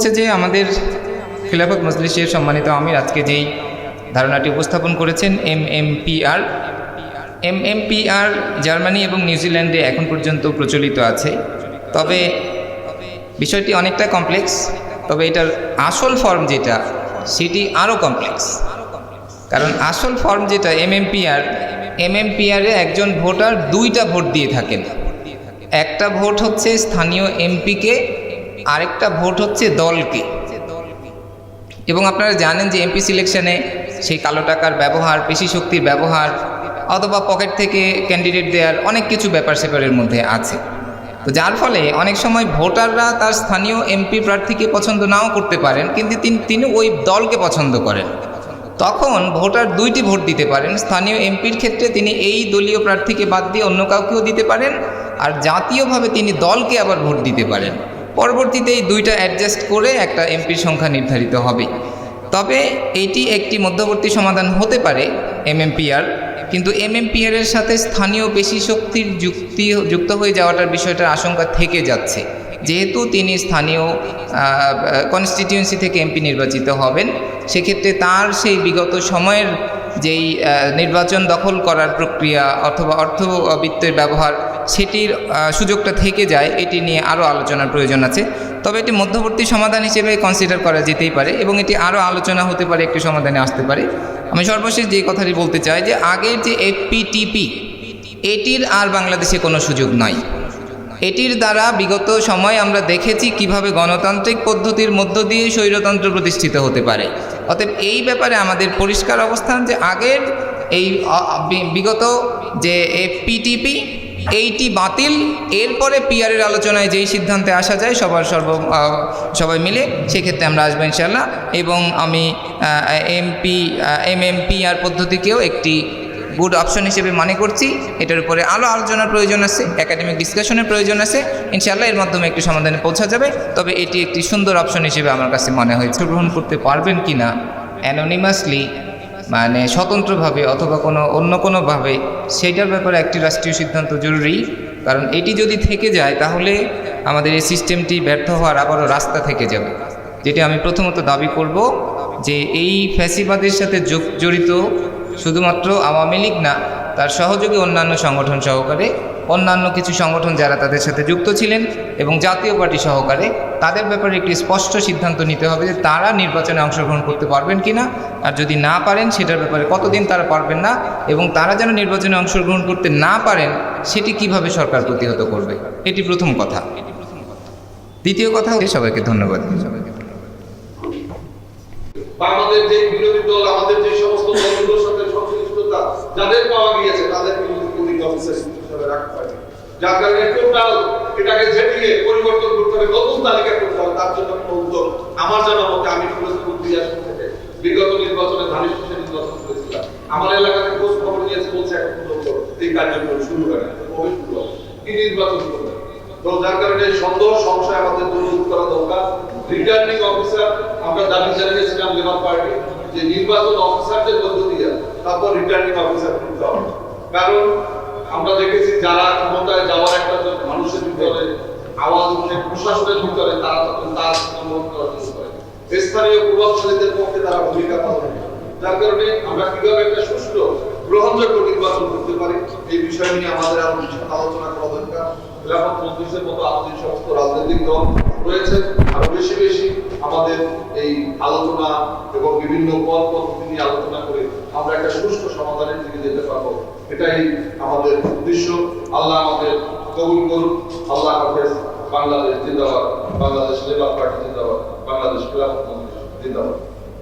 হচ্ছে যে আমাদের খিলাফত মজলিসের সম্মানিত আমির আজকে যেই ধারণাটি উপস্থাপন করেছেন M M P R M M P R Germany এবং নিউজিল্যান্ডে এখন পর্যন্ত প্রচলিত আছে। তবে বিষয়টি অনেকটা কমপ্লেক্স। তবে এটার আসল ফর্ম যেটা, সেটি আরও কমপ্লেক্স। কারণ আসল ফর্ম যেটা এমএমপিআর, এমএমপিআরে একজন ভোটার দুইটা ভোট দিয়ে থাকেন। একটা ভোট হচ্ছে স্থানীয় এমপিকে আরেকটা ভোট হচ্ছে দলকে। এবং আপনারা জানেন যে এমপি সিলেকশনে সেই কালো টাকার ব্যবহার, পেশি শক্তির ব্যবহার, অথবা পকেট থেকে ক্যান্ডিডেট দেওয়ার অনেক কিছু ব্যাপার স্যাপারের মধ্যে আছে। তো যার ফলে অনেক সময় ভোটাররা তার স্থানীয় এমপি প্রার্থীকে পছন্দ নাও করতে পারেন, কিন্তু তিনি ওই দলকে পছন্দ করেন। তখন ভোটার দুইটি ভোট দিতে পারেন, স্থানীয় এমপির ক্ষেত্রে তিনি এই দলীয় প্রার্থীকে বাদ দিয়ে অন্য কাউকেও দিতে পারেন, আর জাতীয়ভাবে তিনি দলকে আবার ভোট দিতে পারেন। পরবর্তীতে এই দুইটা অ্যাডজাস্ট করে একটা এমপির সংখ্যা নির্ধারিত হবে। তবে এটি একটি মধ্যবর্তী সমাধান হতে পারে এমএমপিআর কিন্তু এমএমপিআর এর সাথে স্থানীয় পেশি শক্তির যুক্তি, যুক্ত হয়ে যাওয়াটার বিষয়টার আশঙ্কা থেকে যাচ্ছে। যেহেতু তিনি স্থানীয় কনস্টিটিউয়েন্সি থেকে এমপি নির্বাচিত হবেন, সেক্ষেত্রে তার সেই বিগত সময়ের যেই নির্বাচন দখল করার প্রক্রিয়া অথবা অর্থবিত্তের ব্যবহার সেটির সুযোগটা থেকে যায়, এটি নিয়ে আরও আলোচনার প্রয়োজন আছে। তবে এটি মধ্যবর্তী সমাধান হিসেবে কনসিডার করা যেতেই পারে এবং এটি আরও আলোচনা হতে পারে, একটি সমাধানে আসতে পারে। আমি সর্বশেষ যে কথাটি বলতে চাই যে, আগের যে এফপিটিপি এটির আর বাংলাদেশে কোনো সুযোগ নাই। এটির দ্বারা বিগত সময় আমরা দেখেছি কীভাবে গণতান্ত্রিক পদ্ধতির মধ্য দিয়ে স্বৈরতন্ত্র প্রতিষ্ঠিত হতে পারে। অতএব এই ব্যাপারে আমাদের পরিষ্কার অবস্থান যে, আগের এই বিগত যে পিটিপি এইটি বাতিল। এরপরে পিআরের আলোচনায় যেই সিদ্ধান্তে আসা যায়, সবার সর্ব সবাই মিলে সেক্ষেত্রে আমরা আসব ইনশাল্লাহ এবং আমি এমপি এম এম পিআর পদ্ধতিকেও একটি গুড অপশন হিসেবে মনে করছি। এটার উপরে আলো আলোচনার প্রয়োজন আছে একাডেমিক ডিসকাশনের প্রয়োজন আছে। ইনশাআল্লাহ এর মাধ্যমে একটি সমাধানে পৌঁছা যাবে। তবে এটি একটি সুন্দর অপশন হিসেবে আমার কাছে মনে হয়েছে। গ্রহণ করতে পারবেন কি না অ্যানোনিমাসলি মানে স্বতন্ত্রভাবে অথবা কোনো অন্য কোনোভাবে, সেইটার ব্যাপারে একটি রাষ্ট্রীয় সিদ্ধান্ত জরুরি। কারণ এটি যদি থেকে যায়, তাহলে আমাদের এই সিস্টেমটি ব্যর্থ হওয়ার আবারও রাস্তা থেকে যাবে। যেটি আমি প্রথমত দাবি করব যে এই ফ্যাসিবাদের সাথে জড়িত শুধুমাত্র আওয়ামী লীগ না, তার সহযোগী অন্যান্য সংগঠন সহকারে অন্যান্য কিছু সংগঠন যারা তাদের সাথে যুক্ত ছিলেন এবং জাতীয় পার্টি সহকারে তাদের ব্যাপারে একটি স্পষ্ট সিদ্ধান্ত নিতে হবে যে তারা নির্বাচনে অংশগ্রহণ করতে পারবেন কিনা। আর যদি না পারেন, সেটার ব্যাপারে কতদিন তারা পারবেন না এবং তারা যেন নির্বাচনে অংশগ্রহণ করতে না পারেন, সেটি কীভাবে সরকার প্রতিহত করবে? এটি প্রথম কথা। দ্বিতীয় কথা হচ্ছে সবাইকে ধন্যবাদ। সবাইকে বা আমাদের যে বিরোধী দল, আমাদের যে সমস্ত দলগুলোর সাথে সংশ্লিষ্টতা, যাদের পাওয়া গিয়েছে, তাদের পুলিশ অফিসার রাখতে টোটাল এটাকে ঝেঁটিয়ে পরিবর্তন করতে হবে, নতুন তালিকা করতে হবে, তার জন্য উদ্যোগ আমার জানা মতে আমি ফিরোজপুর দিয়া থেকে বিগত নির্বাচনে ধানের শীষে নির্বাচন করেছিলাম। আমার এলাকাতে খোঁজ খবর নিয়েছে বলছে, এখন পর্যন্ত এই কার্যক্রম শুরু হয় না কবে শুরু হবে কি নির্বাচন করবে? তো যার কারণে সন্দেহ, সংশয় আমাদের দূর করা দরকার। রিটার্নিং অফিসার আমরা দাবি জানিয়েছিলাম লেবার পার্টি যে নির্বাচন অফিসারদের মধ্য তারপর রিটার্নিং অফিসার করতে হবে। কারণ আমরা দেখেছি যারা ক্ষমতায় যাওয়ার একটা মানুষের ভিতরে আওয়াজ উঠে প্রশাসনের ভিতরে তারা তখন তার অনুভব করা শুরু করে। স্থানীয় প্রভাবশালীদের পক্ষে তারা ভূমিকা পালন যার কারণে আমরা কীভাবে একটা সুষ্ঠু গ্রহণযোগ্য নির্বাচন করতে পারি, এই বিষয় নিয়ে আমাদের আরও বিশদ আলোচনা করা দরকার। খেলাফত মজলিসের মতো আমাদের সমস্ত রাজনৈতিক দল রয়েছে। আরও বেশি বেশি আমাদের এই আলোচনা এবং বিভিন্ন পথ পদ্ধতি নিয়ে আলোচনা করে আমরা একটা সুষ্ঠু সমাধানের দিকে যেতে পারব। এটাই আমাদের উদ্দেশ্য। আল্লাহ আমাদের কবুল করুন